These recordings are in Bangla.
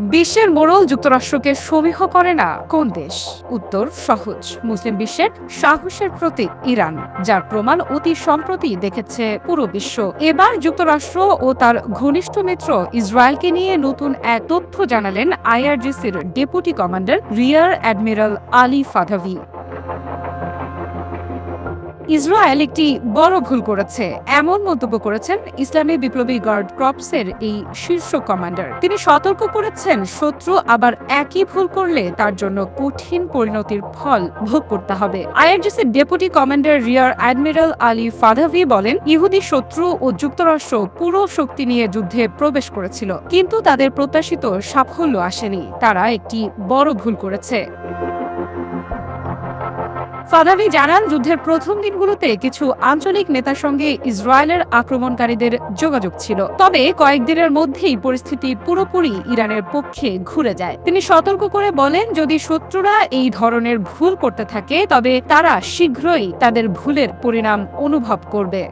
বিশ্বের মোড়ল যুক্তরাষ্ট্রকে সমীহ করে না কোন দেশ? উত্তর, সহজ। মুসলিম বিশ্বের সাহসের প্রতি ইরান, যার প্রমাণ অতি সম্প্রতি দেখেছে পুরো বিশ্ব। এবার যুক্তরাষ্ট্র ও তার ঘনিষ্ঠ মিত্র ইসরায়েলকে নিয়ে নতুন এক তথ্য জানালেন আইআরজিসির deputy commander rear admiral Ali Fadavi. Israel একটি বড় ভুল করেছে, এমন মন্তব্য করেছেন ইসলামী বিপ্লবী গার্ড ক্রপসের এই শীর্ষ কমান্ডার। তিনি সতর্ক করেছেন, শত্রু আবার একই ভুল করলে তার জন্য কঠিন পরিণতির ফল ভোগ করতে হবে। আইআরজিসির deputy commander rear admiral Ali Fadavi বলেন, ইহুদি শত্রু ও যুক্তরাষ্ট্র পুরো শক্তি নিয়ে যুদ্ধে প্রবেশ করেছিল, কিন্তু তাদের প্রত্যাশিত সাফল্য আসেনি। তারা একটি বড় ভুল করেছে। ফাদাভি জানান, যুদ্ধের প্রথম দিনগুলোতে কিছু আঞ্চলিক নেতার সঙ্গে ইসরায়েলের আক্রমণকারীদের যোগাযোগ ছিল। তবে কয়েকদিনের মধ্যেই পরিস্থিতি পুরোপুরি ইরানের পক্ষে ঘুরে যায়। তিনি সতর্ক করে বলেন, যদি শত্রুরা এই ধরনের ভুল করতে থাকে, তবে তারা শীঘ্রই তাদের ভুলের পরিণাম অনুভব করবে।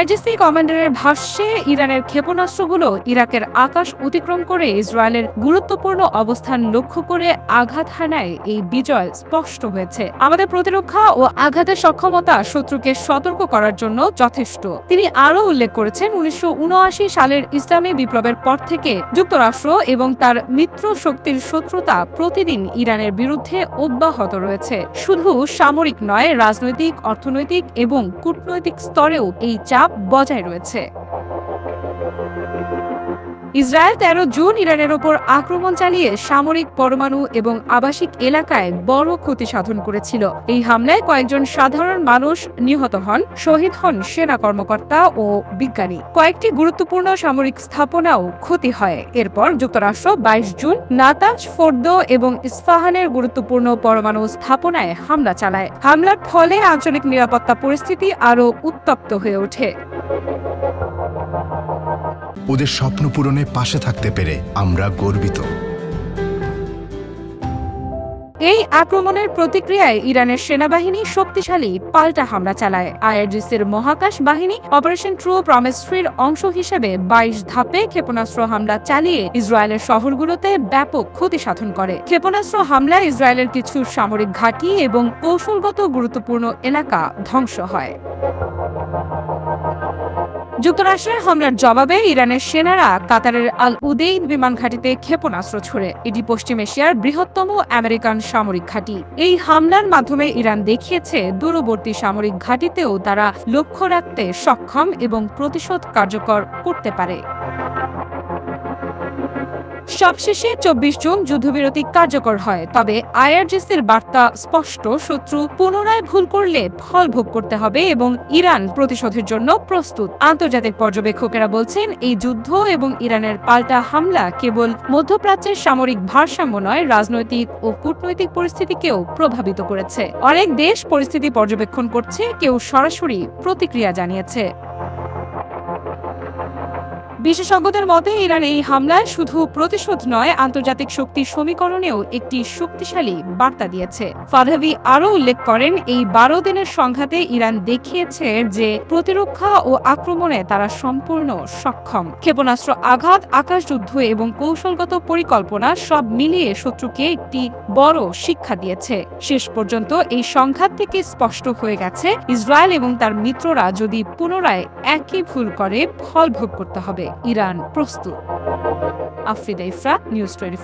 আইজিসি কমান্ডারের ভাষ্যে, ইরানের ক্ষেপণাস্ত্রগুলো ইরাকের আকাশ অতিক্রম করে ইসরায়েলের গুরুত্বপূর্ণ অবস্থান লক্ষ্য করে আঘাত হানায় এই বিজয় স্পষ্ট হয়েছে। আমাদের প্রতিরক্ষা ও আঘাতের সক্ষমতা শত্রুকে সতর্ক করার জন্য যথেষ্ট। তিনি আরও উল্লেখ করেছেন, উনিশশো উনআশি সালের ইসলামী বিপ্লবের পর থেকে যুক্তরাষ্ট্র এবং তার মিত্র শক্তির শত্রুতা প্রতিদিন ইরানের বিরুদ্ধে অব্যাহত রয়েছে। শুধু সামরিক নয়, রাজনৈতিক, অর্থনৈতিক এবং কূটনৈতিক স্তরেও এই চাপ বজায় রয়েছে। ইসরায়েল তেরো জুন ইরানের ওপর আক্রমণ চালিয়ে সামরিক পরমাণু এবং আবাসিক এলাকায় বড় ক্ষতি সাধন করেছিল। এই হামলায় কয়েকজন সাধারণ মানুষ নিহত হন, শহীদ হন সেনা কর্মকর্তা ও বিজ্ঞানী। কয়েকটি গুরুত্বপূর্ণ সামরিক স্থাপনাও ক্ষতি হয়। এরপর যুক্তরাষ্ট্র বাইশ জুন নাতাজ ফোর্দ এবং ইস্পাহানের গুরুত্বপূর্ণ পরমাণু স্থাপনায় হামলা চালায়। হামলার ফলে আঞ্চলিক নিরাপত্তা পরিস্থিতি আরও উত্তপ্ত হয়ে ওঠে। ওদের স্বপ্ন পূরণে পাশে থাকতে পেরে আমরা গর্বিত। এই আক্রমণের প্রতিক্রিয়ায় ইরানের সেনাবাহিনী শক্তিশালী পাল্টা হামলা চালায়। আইআরজিসির মহাকাশ বাহিনী অপারেশন ট্রু প্রমেস্ট্রির অংশ হিসেবে বাইশ ধাপে ক্ষেপণাস্ত্র হামলা চালিয়ে ইসরায়েলের শহরগুলোতে ব্যাপক ক্ষতি সাধন করে। ক্ষেপণাস্ত্র হামলায় ইসরায়েলের কিছু সামরিক ঘাঁটি এবং কৌশলগত গুরুত্বপূর্ণ এলাকা ধ্বংস হয়। যুক্তরাষ্ট্রের হামলার জবাবে ইরানের সেনারা কাতারের আল উদেইন বিমান ঘাঁটিতে ক্ষেপণাস্ত্র ছুড়ে। এটি পশ্চিম এশিয়ার বৃহত্তম আমেরিকান সামরিক ঘাঁটি। এই হামলার মাধ্যমে ইরান দেখিয়েছে, দূরবর্তী সামরিক ঘাঁটিতেও তারা লক্ষ্য রাখতে সক্ষম এবং প্রতিশোধ কার্যকর করতে পারে। সবশেষে চব্বিশ জুন যুদ্ধবিরতি কার্যকর হয়। তবে আইআরজিসির বার্তা স্পষ্ট, শত্রু পুনরায় ভুল করলে ফল ভোগ করতে হবে এবং ইরান প্রতিশোধের জন্য প্রস্তুত। আন্তর্জাতিক পর্যবেক্ষকেরা বলছেন, এই যুদ্ধ এবং ইরানের পাল্টা হামলা কেবল মধ্যপ্রাচ্যের সামরিক ভারসাম্য নয়, রাজনৈতিক ও কূটনৈতিক পরিস্থিতিকেও প্রভাবিত করেছে। অনেক দেশ পরিস্থিতি পর্যবেক্ষণ করছে, কেউ সরাসরি প্রতিক্রিয়া জানিয়েছে। বিশেষজ্ঞদের মতে, ইরান এই হামলায় শুধু প্রতিশোধ নয়, আন্তর্জাতিক শক্তির সমীকরণেও একটি শক্তিশালী বার্তা দিয়েছে। ফাধাভি আরও উল্লেখ করেন, এই বারো দিনের সংঘাতে ইরান দেখিয়েছে যে প্রতিরক্ষা ও আক্রমণে তারা সম্পূর্ণ সক্ষম। ক্ষেপণাস্ত্র আঘাত, আকাশযুদ্ধ এবং কৌশলগত পরিকল্পনা সব মিলিয়ে শত্রুকে একটি বড় শিক্ষা দিয়েছে। শেষ পর্যন্ত এই সংঘাত থেকে স্পষ্ট হয়ে গেছে, ইসরায়েল এবং তার মিত্ররা যদি পুনরায় একই ভুল করে, ফল ভোগ করতে হবে। ইরান প্রস্তুত। Afrida Ifra news twenty